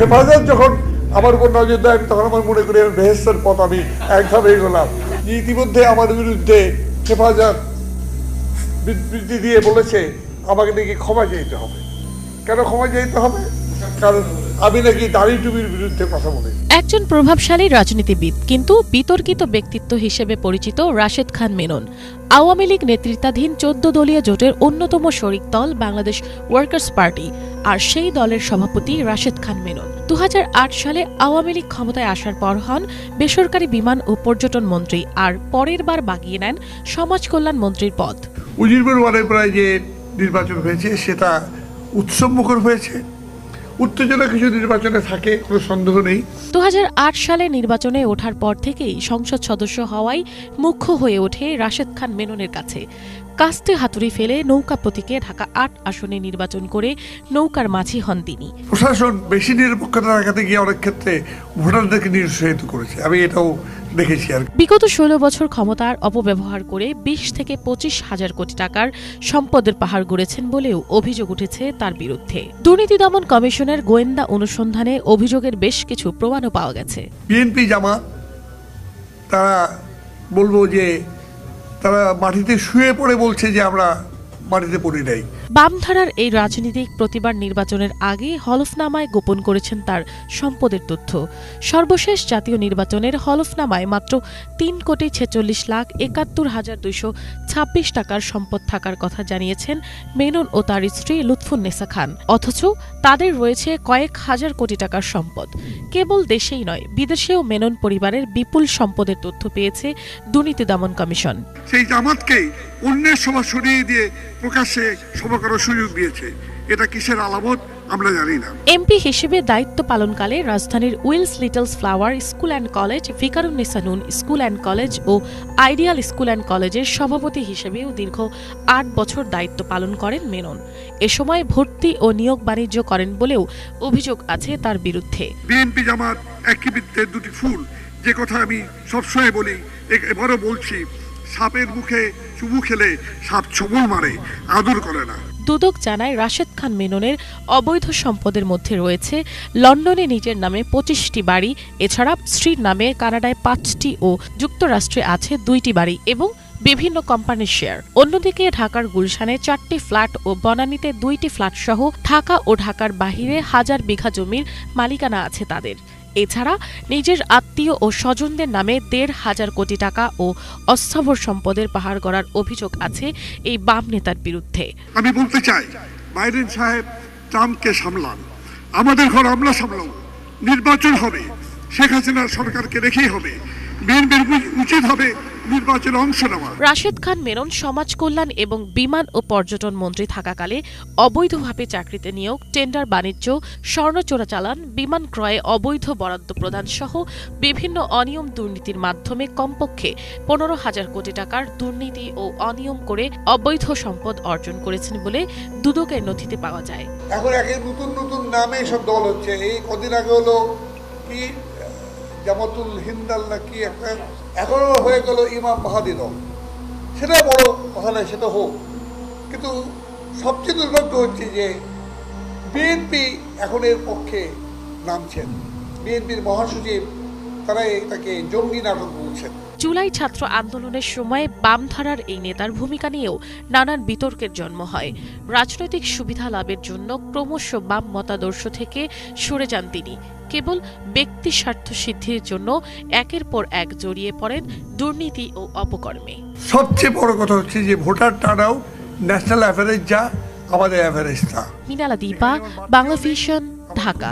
হেফাজত যখন আমার উপর নজর দেয় তখন আমার মনে করি আমি বেহেস্তের পথ আমি একভাবে এগোলাম। ইতিমধ্যে আমার বিরুদ্ধে হেফাজত বিবৃতি দিয়ে বলেছে, আমাকে নাকি ক্ষমা চাইতে হবে। কেন ক্ষমা চাইতে হবে? কারণ আমি নাকি দাড়ি টুবির বিরুদ্ধে কথা বলি একজন প্রভাবশালী রাজনীতিবিদ, কিন্তু বিতর্কিত ব্যক্তিত্ব হিসেবে পরিচিত রাশেদ খান মেনন। আওয়ামী লীগ নেতৃত্বাধীন চোদ্দ দলীয় জোটের অন্যতম শরিক দল বাংলাদেশ ওয়ার্কার্স পার্টি আর সেই দলের সভাপতি রাশেদ খান মেনন। দু হাজার আট সালে আওয়ামী লীগ ক্ষমতায় আসার পর হন বেসরকারি বিমান ও পর্যটন মন্ত্রী আর পরের বার বাগিয়ে নেন সমাজ কল্যাণ মন্ত্রীর পদ। উজিরপুর প্রায় যে নির্বাচন হয়েছে, সেটা উৎসবমুখর হয়েছে। উত্তেজনা কিছু নির্বাচনে থাকে, কোনো সন্দেহ নেই। দু হাজার আট সালে নির্বাচনে ওঠার পর থেকেই সংসদ সদস্য হওয়ায় মুখ্য হয়ে ওঠে রাশেদ খান মেননের কাছে। কাস্তে হাতুড়ি ফেলে নৌকা প্রতীকে ঢাকা আট আসনে নির্বাচন করে নৌকার মাঝি হন তিনি। প্রশাসন বেশি নিরপেক্ষতা রাখাতে গিয়ে অনেক ক্ষেত্রে ভোটারদেরকে নিরুৎসাহিত করেছে। আমি এটাও দেখেছি আর বিগত ষোলো বছর ক্ষমতার অপব্যবহার করে বিশ থেকে পঁচিশ হাজার কোটি টাকার সম্পদের পাহাড় গড়েছেন বলেও অভিযোগ উঠেছে তার বিরুদ্ধে। দুর্নীতি দমন কমিশনের গোয়েন্দা অনুসন্ধানে অভিযোগের বেশ কিছু প্রমাণও পাওয়া গেছে। বিএনপি জামা তারা বলব যে তারা মাটিতে শুয়ে পড়ে বলছে যে আমরা মাটিতে পড়ি নাই। বামধারার এই রাজনীতিক প্রতিবার নির্বাচনের আগে হলফনামায় গোপন করেছেন তার সম্পদের তথ্য। সর্বশেষ জাতীয় নির্বাচনের হলফনামায় মাত্র তিন কোটি ছেচল্লিশ লাখ একাত্তর হাজার দুইশো ছাব্বিশ টাকার সম্পদ থাকার কথা জানিয়েছেন মেনন ও তার স্ত্রী লুৎফুন্নেসা খান। অথচ তাদের রয়েছে কয়েক হাজার কোটি টাকার সম্পদ। কেবল দেশেই নয় বিদেশেও মেনন পরিবারের বিপুল সম্পদের তথ্য পেয়েছে দুর্নীতি দমন কমিশন। সেই জামাতকেই অন্যের সভা সরিয়ে দিয়ে প্রকাশ্যে সভা করার সুযোগ দিয়েছে। এটা কিসের আলামত আমরা জানি না। এমপি হিসেবে দায়িত্ব পালনকালে রাজধানীর Wills Littles Flower School and College Viqarunnisa Noon School and College O ideal school and কলেজের সভাপতি হিসেবেও দীর্ঘ আট বছর দায়িত্ব পালন করেন মেনন। এ সময় ভর্তি ও নিয়োগ বাণিজ্য করেন বলেও অভিযোগ আছে তার বিরুদ্ধে। বিএনপি জামাত একই বৃত্তের দুটি ফুল। যে কথা আমি সবসময় বলি এবারও বলছি সাপের মুখে চুমু খেলে সাপ ছবল মারে, আদর করে না। দুদক জানায়, রাশেদ খান মেননের অবৈধ সম্পদের মধ্যে রয়েছে লন্ডনে নিজের নামে পঁচিশটি বাড়ি, এছাড়া স্ত্রীর নামে কানাডায় পাঁচটি ও যুক্তরাষ্ট্রে আছে দুইটি বাড়ি এবং বিভিন্ন কোম্পানির শেয়ার। অন্যদিকে ঢাকার গুলশানে চারটি ফ্ল্যাট ও বনানীতে দুইটি ফ্ল্যাট সহ ঢাকা ও ঢাকার বাহিরে হাজার বিঘা জমির মালিকানা আছে তাদের। এছাড়া নিজের আত্মীয় ও স্বজনদের নামে দেড় হাজার কোটি টাকা ও অস্থাবর সম্পদের পাহাড় গড়ার অভিযোগ আছে এই বাম নেতার বিরুদ্ধে। আমি বলতে চাই বাইডেন সাহেব ট্রাম্পকে সামলান। আমাদের ঘর আমরা সামলাব। নির্বাচন হবে, শেখ হাসিনার সরকারকে রেখেই হবে। বিএনপির উচিত হবে নির্বাচনে অংশ নেওয়া। রাশেদ খান মেনন সমাজ কল্যাণ এবং বিমান ও পর্যটন মন্ত্রী থাকাকালে অবৈধভাবে চাকরিতে নিয়োগ টেন্ডার বাণিজ্য স্বর্ণ চোরাচালান বিমান ক্রয়ে অবৈধ বরাদ্দ প্রদান সহ বিভিন্ন অনিয়ম দুর্নীতির মাধ্যমে কমপক্ষে পনেরো হাজার কোটি টাকার দুর্নীতি ও অনিয়ম করে অবৈধ সম্পদ অর্জন করেছেন বলে দুদকের নথিতে পাওয়া যায়। এখন একে নতুন নতুন নামে সব দল হচ্ছে। এই কদিন আগে হলো কি জামাতুল হিন্দাল না কি একটা এখনও হয়ে গেল ইমাম মাহাদি দল। সেটা বড় কথা নয়, সেটা হোক। কিন্তু সবচেয়ে দুর্ভাগ্য হচ্ছে যে বিএনপি এখন এর পক্ষে নামছেন। বিএনপির মহাসচিব তারা তাকে জঙ্গি নাটক বলছেন। জুলাই ছাত্র আন্দোলনের সময় বামধারার এই নেতার ভূমিকা নিয়েও নানান বিতর্কের জন্ম হয়। রাজনৈতিক সুবিধা লাভের জন্য ক্রমশ বাম মতাদর্শ থেকে সরে যান তিনি। কেবল ব্যক্তি স্বার্থ সিদ্ধির জন্য একের পর এক জড়িয়ে পড়েন দুর্নীতি ও অপকর্মে। সবচেয়ে বড় কথা হচ্ছে যে ভোটার টানাও ন্যাশনাল অ্যাভারেজ যা আমাদের অ্যাভারেজ তা। মিনালা দীপা বাংলা ভিশন ঢাকা।